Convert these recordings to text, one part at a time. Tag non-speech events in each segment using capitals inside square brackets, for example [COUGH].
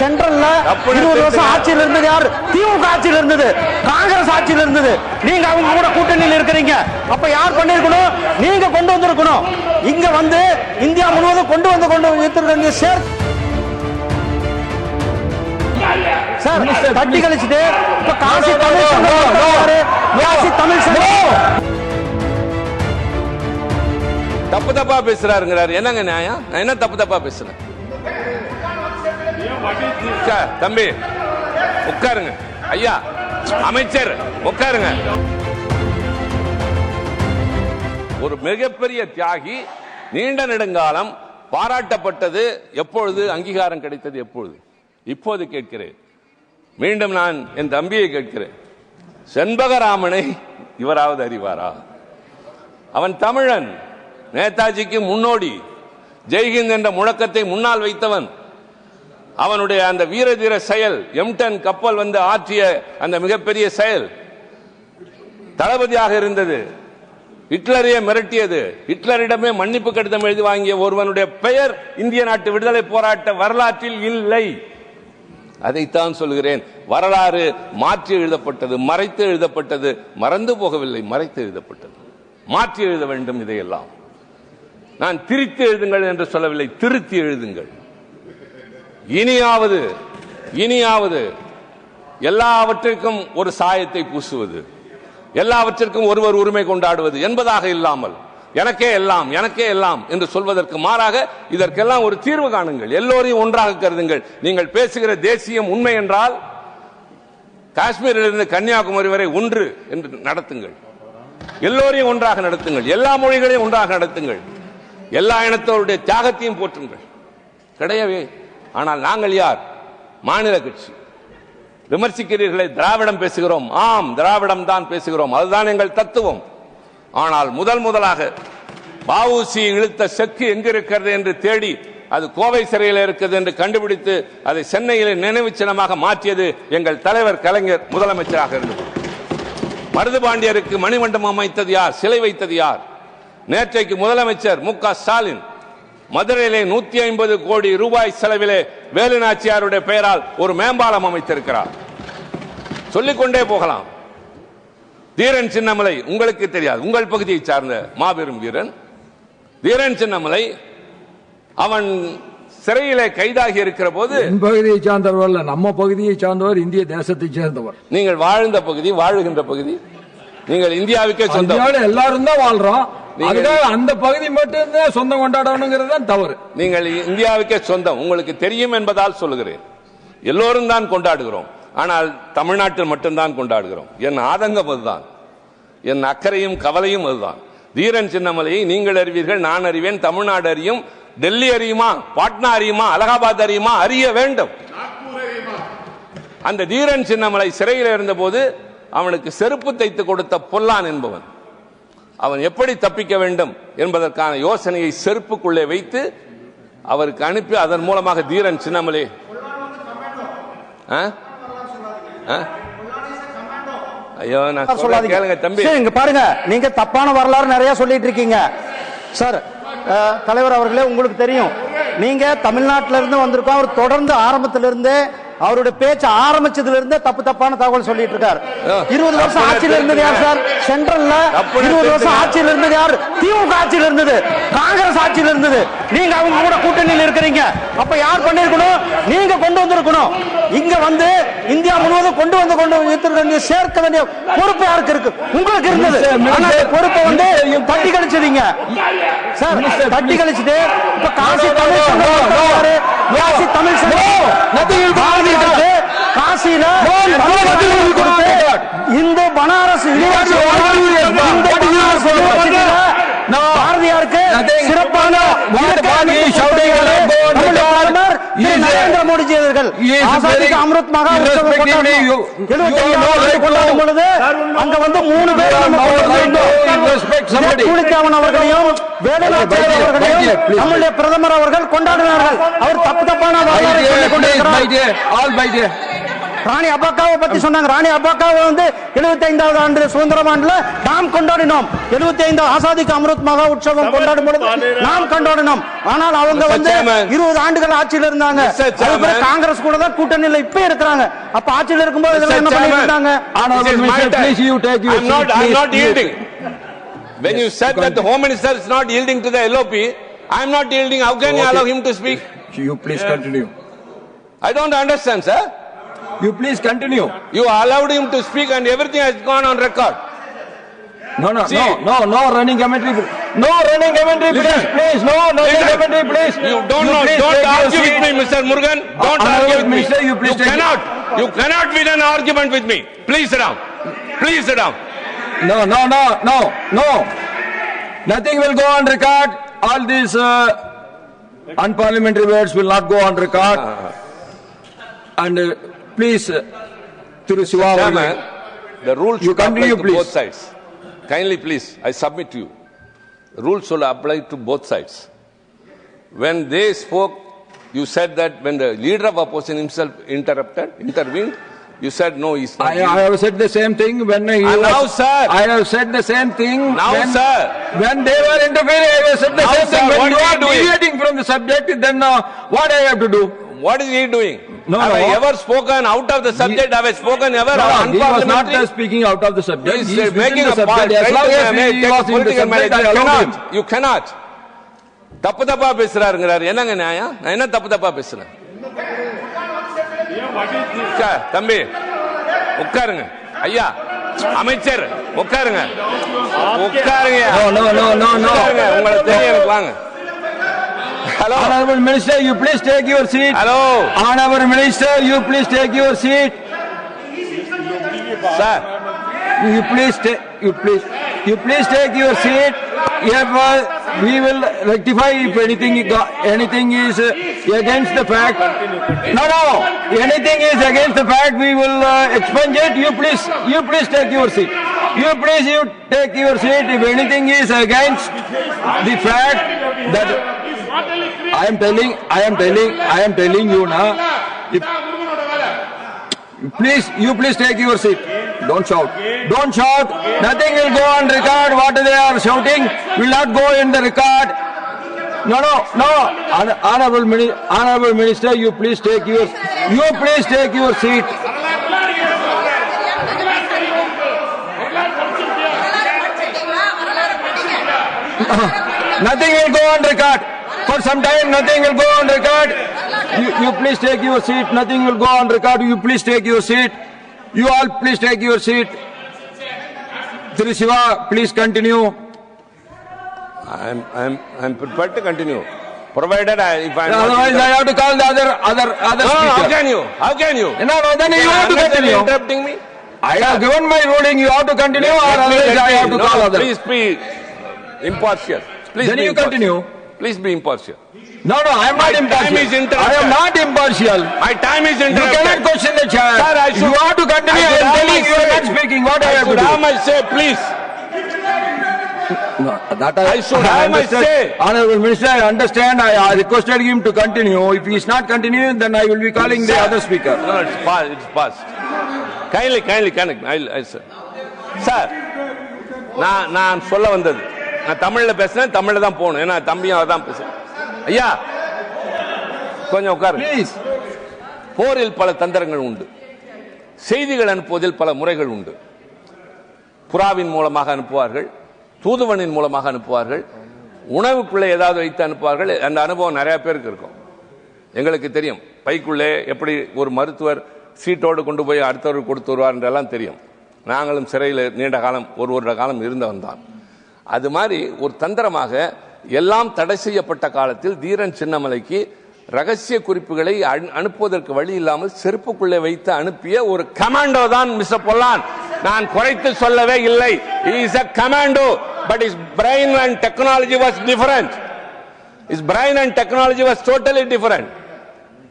சென்ட்ரல்ல இருபது வருஷம். ஆட்சியில் இருந்தது யார்? திமுக ஆட்சியில் இருந்தது. காங்கிரஸ் ஆட்சியில் இருந்தது. நீங்க அவங்க கூட கூட்டணியில் இருக்கிறீங்க. அப்ப யார் பண்ணிருக்கணும் நீங்க கொண்டு வந்திருக்கணும். இங்க வந்து இந்தியா முழுவதும் கொண்டு வந்து கொண்டு வைத்திருக்கீங்க சேர் சார் தட்டி கழிச்சுட்டு இப்ப காசி தமிழ். காசி தமிழ் சங்கம் தப்பு தப்பா பேசுறாருங்கிறாரு. என்னங்க நியாயம்? நான் என்ன தப்பு தப்பா பேசுறேன்? சார், தம்பி. உட்காருங்க. ஐயா அமைச்சர் உட்காருங்க. ஒரு மிகப்பெரிய தியாகி நீண்ட நெடுங்காலம் பாராட்டப்பட்டது எப்பொழுது? அங்கீகாரம் கிடைத்தது எப்பொழுது? இப்போது கேட்கிறேன். மீண்டும் நான் என் தம்பியை கேட்கிறேன். செண்பகராமனை இவராவது அறிவாரா? அவன் தமிழன். நேதாஜிக்கு முன்னோடி. ஜெய்ஹிந்த் என்ற முழக்கத்தை முன்னால் வைத்தவன். அவனுடைய அந்த வீரதீர செயல் எம்டன் கப்பல் வந்து ஆற்றிய அந்த மிகப்பெரிய செயல் தளபதியாக இருந்தது. ஹிட்லரையே மிரட்டியது. ஹிட்லரிடமே மன்னிப்பு கடிதம் எழுதி வாங்கிய ஒருவனுடைய பெயர் இந்திய நாட்டு விடுதலை போராட்ட வரலாற்றில் இல்லை. அதைத்தான் சொல்கிறேன். வரலாறு மாற்றி எழுதப்பட்டது மறைத்து எழுதப்பட்டது மறந்து போகவில்லை மறைத்து எழுதப்பட்டது. மாற்றி எழுத வேண்டும் இதையெல்லாம். நான் திரித்து எழுதுங்கள் என்று சொல்லவில்லை திருத்தி எழுதுங்கள். இனியாவது இனியாவது எல்லாவற்றிற்கும் ஒரு சாயத்தை பூசுவது எல்லாவற்றிற்கும் ஒருவர் உரிமை கொண்டாடுவது என்பதாக இல்லாமல் எனக்கே எல்லாம் எனக்கே எல்லாம் என்று சொல்வதற்கு மாறாக இதற்கெல்லாம் ஒரு தீர்வு காணுங்கள் எல்லோரையும் ஒன்றாக கருதுங்கள். நீங்கள் பேசுகிற தேசியம் உண்மை என்றால் காஷ்மீரிலிருந்து கன்னியாகுமரி வரை ஒன்று என்று நடத்துங்கள். எல்லோரையும் ஒன்றாக நடத்துங்கள் எல்லா மொழிகளையும் ஒன்றாக நடத்துங்கள். எல்லா இனத்தவருடைய தியாகத்தையும் போற்றுங்கள். கிடையவே ஆனால் நாங்கள் யார்? மாநில கட்சி. விமர்சிக்கிறீர்களே திராவிடம் பேசுகிறோம். ஆம் திராவிடம் தான் பேசுகிறோம். அதுதான் எங்கள் தத்துவம். ஆனால் முதல் முதலாக வஉசி இழுத்த செக்கு எங்கிருக்கிறது என்று தேடி அது கோவை சிறையில் இருக்கிறது என்று கண்டுபிடித்து அதை சென்னையில் நினைவு சின்னமாக மாற்றியது எங்கள் தலைவர் கலைஞர் முதலமைச்சராக இருந்தது மருதுபாண்டியருக்கு மணிமண்டபம் அமைத்தது யார்? சிலை வைத்தது யார்? நேற்றைக்கு முதலமைச்சர் மு க ஸ்டாலின். மதுரையிலே நூத்தி ஐம்பது கோடி ரூபாய் செலவிலே வேலுநாச்சியாருடைய பெயரால் ஒரு மேம்பாலம் அமைத்திருக்கிறார். சொல்லிக்கொண்டே போகலாம். தீரன் சின்னமலை உங்களுக்கு தெரியாது. உங்கள் பகுதியை சார்ந்த மாபெரும் வீரன். தீரன் சின்னமலை அவன் சிறையிலே கைதாகி இருக்கிற போது பகுதியை சார்ந்தவர் அல்ல நம்ம பகுதியை சார்ந்தவர் இந்திய தேசத்தை சேர்ந்தவர். நீங்கள் வாழ்ந்த பகுதி வாழுகின்ற பகுதி. நீங்கள் இந்தியாவுக்கே இந்தியாவில் எல்லாரும் தான் வாழ்றோம். அதுக்காக அந்த பகுதி மட்டும் தான் சொந்தம் கொண்டாடணுங்கிறது தான் தவறு. நீங்கள் இந்தியாவுக்கே சொந்தம். உங்களுக்கு தெரியும் என்பதால் சொல்லுகிறேன். எல்லோரும் தான் கொண்டாடுகிறோம். ஆனால் தமிழ்நாட்டில் மட்டும்தான் கொண்டாடுகிறோம். என் ஆதங்கம் அதுதான். என் அக்கறையும் கவலையும் அதுதான். தீரன் சின்னமலையை நீங்கள் அறிவீர்கள் நான் அறிவேன் தமிழ்நாடு அறியும் டெல்லி அறியுமா பாட்னா அறியுமா அலகாபாத் அறியுமா அறிய வேண்டும். அந்த தீரன் சின்னமலை சிறையில் இருந்தபோது அவனுக்கு செருப்பு தைத்து கொடுத்த பொல்லான் என்பவன். அவன் எப்படி தப்பிக்க வேண்டும் என்பதற்கான யோசனையை செருப்புக்குள்ளே வைத்து அவருக்கு அனுப்பி அதன் மூலமாக தீரன் சின்னமலே? ஐயோ நான் சொல்லாதீங்க. கேளுங்க தம்பி. இங்க பாருங்க. நீங்க தப்பான வரலாறு நிறைய சொல்லிட்டு இருக்கீங்க. சார் தலைவர் அவர்களே உங்களுக்கு தெரியும். நீங்க தமிழ்நாட்டில இருந்து வந்திருக்கோம். அவர் தொடர்ந்து ஆரம்பத்துல இருந்தே அவருடைய பேச்சு ஆரம்பிச்சதுல இருந்தே தப்பு தப்பான தகவல் சொல்லிட்டு இருக்காரு. இருபது வருஷம் ஆட்சியில் இருந்தது யார் சார்? சென்ட்ரல்ல இருபது வருஷம். ஆட்சியில் இருந்தது யார்? திமுக ஆட்சியில் இருந்தது. காங்கிரஸ் ஆட்சியில் இருந்தது. நீங்க அவங்க கூட கூட்டணியில் இருக்கிறீங்க. அப்ப யார் பண்ணிருக்கணும் நீங்க கொண்டு வந்திருக்கணும். இங்க வந்து இந்தியா முழுவதும் கொண்டு வந்து கொண்டு வைத்திருக்க சேர்க்க வேண்டிய பொறுப்பு யாருக்கு இருக்கு? உங்களுக்கு இருந்தது. ஆனா அந்த பொறுப்பை வந்து தட்டி கழிச்சதீங்க சார் தட்டி கழிச்சுட்டு இப்ப காசி தமிழ். காசி தமிழ் சங்கம் காசியில இந்து பனாரஸ் யூனிவர்சிட்டி இந்து பனாரஸ் யூனிவர்சிட்டியில பாரதியாருக்கு சிறப்பான விளக்கங்களை கொடுத்தவர் நம்முடைய பிரதமர் திரு நரேந்திர மோடிஜி அவர்கள் ஆசாதிக்கு அமிர்த் மகா உற்சவம் கொண்டாடினோம். 75 ஆண்டு கொண்டாடும் பொழுது அங்க வந்து மூணு பேர் அவர்களையும் வேலுநாச்சியார் அவர்களையும் நம்முடைய பிரதமர் அவர்கள் கொண்டாடினார்கள். அவர் தப்பு தப்பான வரலாறை கொண்டிருக்கிறார். ஆல் பை ராணி அப்பாக்காவை பத்தி சொன்னாங்க ராணி அப்பாக்காவை வந்து 75வது ஆண்டு சுதந்திரம் ஆண்டுல நாம் கொண்டாடினோம் 75 ஆசாதிக்கு அமிர்த் மகா உற்சவம் கொண்டாடும் பொழுது நாம் கொண்டாடினோம் ஆனால் அவங்க. வந்து. இருபது ஆண்டுகள் ஆட்சியில் இருந்தாங்க Mr. அதுக்கு பிறகு Chairman. காங்கிரஸ் கூட தான் கூட்டணியில இப்ப இருக்கிறாங்க அப்ப ஆட்சியில் இருக்கும்போது இதெல்லாம் என்ன yielding. When you said that the Home Minister is not yielding to the LOP, I'm not yielding. How can you allow him to speak? You please continue. I don't understand, sir. You please continue. You allowed him to speak and everything has gone on record. No, no, See. no, no, no running commentary. No running commentary, please, Listen. please, no, no running Listen. commentary, please. You don't know, please don't argue with me, Mr. Murugan. Uh, don't Honorable argue with me. Minister, you please it. cannot, you uh, cannot win an argument with me. Please sit down. Please sit down. No, no, no, no, no. Nothing will go on record. All these uh, unparliamentary words will not go on record. And uh, please, uh, Thiru Siva, Chairman, the rules You should apply continue, to please. both sides. Kindly, please, I submit to you. The rules should apply to both sides. When they spoke, you said that when the leader of opposition himself interrupted, intervened, you said no, he's not. I, I have said the same thing when he And was, now, sir. I have said the same thing. Now, when, sir. When they were interfering, I have said the Now, same sir, thing. When what you are are you doing? deviating from the subject, then uh, what I have to do? What is he doing? No, have no. I ever spoken out of the subject? Have I spoken ever No, on he was not uh, speaking out of the subject. He's He is within making the a point. As long as Take he was in the subject, I cannot. You cannot. தப்பு தப்பா பேசுறாருங்கிறாரு என்னங்க நியாயம் நான் என்ன தப்பு தப்பா பேசுறேன் தம்பி உட்காருங்க ஐயா அமைச்சர் உட்காருங்க உட்காருங்க No, no, no, no, no. உட்காருங்க உங்களை தெரியும் வாங்க Hello. Honorable Minister, you please take your seat. Hello. Honorable Minister, you please take your seat. Sir, you please take, you please, you please take your seat. If uh, we will rectify if anything anything is uh, against the fact. No, no. Anything is against the fact, we will uh, expunge it. You please, you please take your seat. You please, you take your seat. If anything is against the fact that. I am telling, I am telling, I am telling you now. If, Please, you please take your seat. Don't shout. Don't shout. Nothing will go on record. What they are shouting will not go in the record. No, no, no. Hon- Honorable, Mini- Honorable Minister, you please take your, you please take your seat. [LAUGHS] Nothing will go on record. For some time, nothing will go on record. You, you please take your seat. Nothing will go on record. You please take your seat. You all please take your seat. Sri Shiva, please continue. I'm, I'm, I'm prepared to continue, provided I, if I'm Otherwise, I have to call the other, other, other No, how can you? How can you? No, no, then you have to continue. interrupting me? I have given my ruling. You have to continue, or otherwise I have to no, call other. Please be impartial. Please Then you continue. Please be impartial. No, no, I am My not time impartial. is interrupted. I am not impartial. My time is You cannot interrupted. question the chair. Sir, I should- you have to continue. I I should am have telling my you are say. not speaking. What I, I have to should do? have my say, please. No, that I should have my understand. say. Honorable Minister, I understand. I, I requested him to continue. If he is not continuing, then I will be calling the Sir. other speaker. No, it's past. It's past. Kindly, kindly connect. I'll, I'll, sir. Sir நான் நான் சொல்ல வந்தது நான் தமிழ்ல பேசுனேன் தமிழ்ல தான் போகணும். ஏன்னா தம்பியும் அதான் பேசுறேன் ஐயா கொஞ்சம் Please. போரில் பல தந்திரங்கள் உண்டு. செய்திகள் அனுப்புவதில் பல முறைகள் உண்டு. புறாவின் மூலமாக அனுப்புவார்கள் தூதுவனின் மூலமாக அனுப்புவார்கள் உணவுக்குள்ளே ஏதாவது வைத்து அனுப்புவார்கள். அந்த அனுபவம் நிறைய பேருக்கு இருக்கும். எங்களுக்கு தெரியும். பைக்குள்ளே எப்படி ஒரு மருத்துவர் சீட்டோடு கொண்டு போய் அடுத்தவருக்கு கொடுத்து வருவார் என்றெல்லாம் தெரியும். நாங்களும் சிறையில் நீண்ட காலம் ஒரு வருட காலம் இருந்தவன் தான் அது மாதிரி ஒரு தந்திரமாக எல்லாம் தடை செய்யப்பட்ட காலத்தில் தீரன் சின்னமலைக்கு ரகசிய குறிப்புகளை அனு- அனுப்புவதற்கு வழி இல்லாமல் செருப்புக்குள்ளே வைத்து அனுப்பிய ஒரு கமாண்டோ தான் மிஸ் பொல்லான். நான் குறைத்து சொல்லவே இல்லை. Is a commando but is brain and technology was different is brain and technology was totally different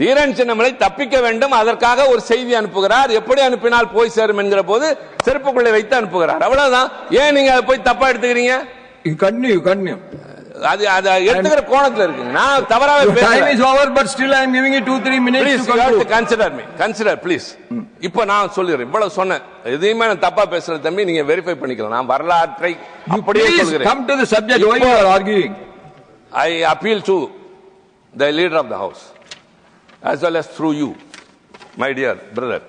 Dheeran Chinnamalai தப்பிக்க வேண்டும். அதற்காக ஒரு செய்தி அனுப்புகிறார். எப்படி அனுப்பினால் போய் சேரும் என்கிற போது செருப்புக்குள்ளே வைத்து அனுப்புகிறார். அவ்வளவுதான். ஏன் நீங்க அதை போய் தப்பா எடுத்துக்கிறீங்க? you continue. அது அது எடுத்துக்கிற கோணத்துல இருக்குங்க. நான் தவறாவே you two, three minutes please to conclude. Consider me consider please இப்போ நான் சொல்லிடுறேன். இவ்வளவு சொன்னேன். எதையுமே நான் தப்பா பேசுறேன் தம்பி நீங்க வெரிஃபை பண்ணிக்கலாம். நான் வரலாற்றை அப்படியே subject. Why you are arguing? I appeal to the leader of the house. As well as through you, my dear brother.